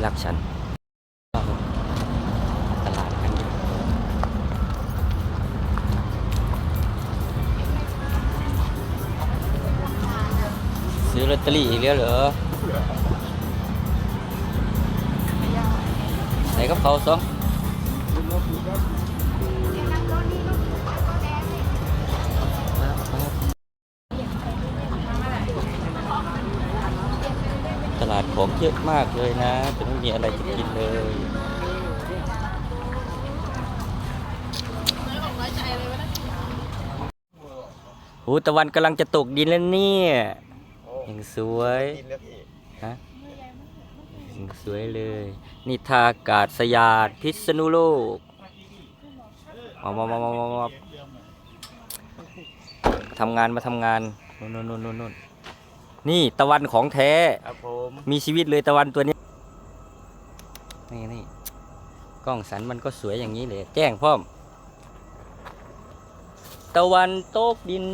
ที่รักฉันตลาดกันอยู่ซื้อลอตเตอรี่อีกแล้วเหรอไหนกับเขาสอ เยอะมากเลยนะแต่ไม่มีอะไรจะกินเลยหูตะวันกำลังจะตกดินแล้วเนี่ยยังสวยกินแล้วพี่ฮะยังสวยเลย นี่ทาอากาศสยานพิษณุโลกมามามามามามาทำงานมาทำงานนู่นนู่นนู่นนู่น นู่นนี่ตะวันของแท้ ครับผมมีชีวิตเลยตะวันตัวนี้ นี่นี่กล้องสันมันก็สวยอย่างนี้เลย แจ้งพร้อม ตะวันตกดิน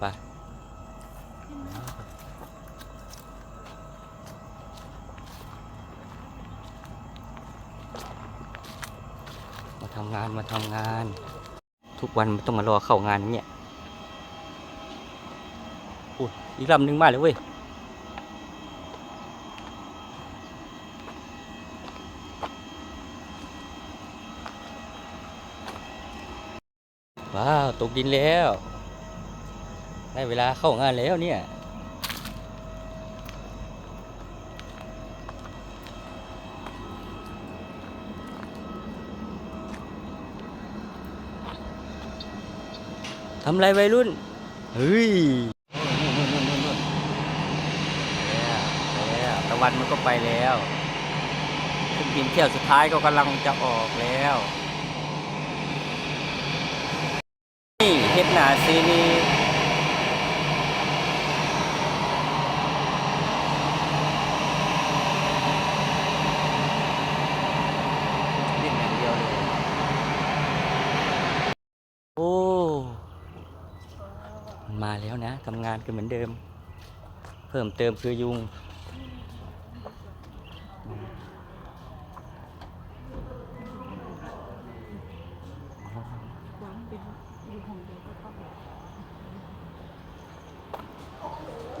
ไป มาทำงานมาทำงาน ทุกวันมันต้องมารอเข้างานอย่างเงี้ยอุ้ยอีกลำหนึ่งมาเลยเว้ยว้าว ตกดินแล้ว ได้เวลาเข้างานแล้วเนี่ย ทำไรวัยรุ่น เฮ้ยแล้วตะวันมันก็ไปแล้วเครื่องบินเที่ยวสุดท้ายก็กำลังจะออกแล้ว นี่เฮ็ดหนาซีนี่เล่นอย่างเดียวเลย โอ้ มาแล้วนะทำงานกันเหมือนเดิม เพิ่มเติมคือยุง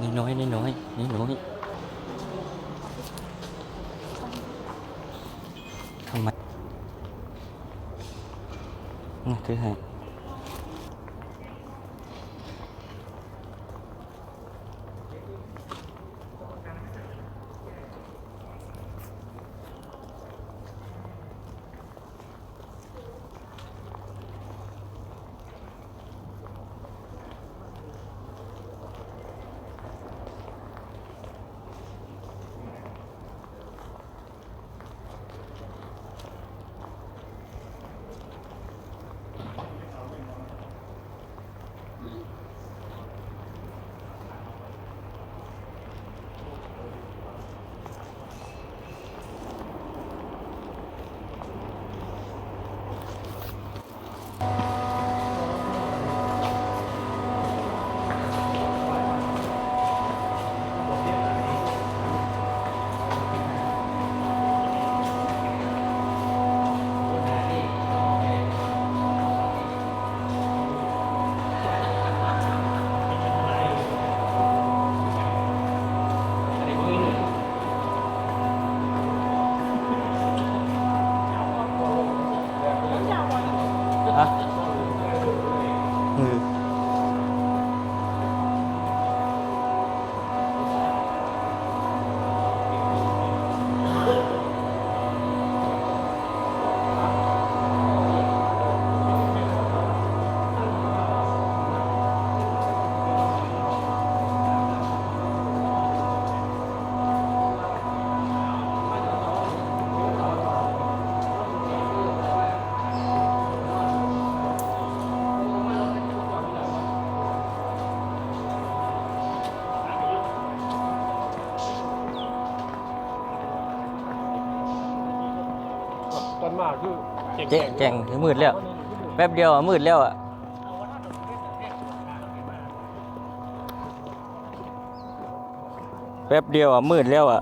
นี่น้อยนี่น้อยนี่น้อยทำไมนี่ถือให้ ฮ มากคือเจ๊งมืดแล้ว แป๊บเดียวมืดแล้วอะแป๊บเดียวอะมืดแล้วอะ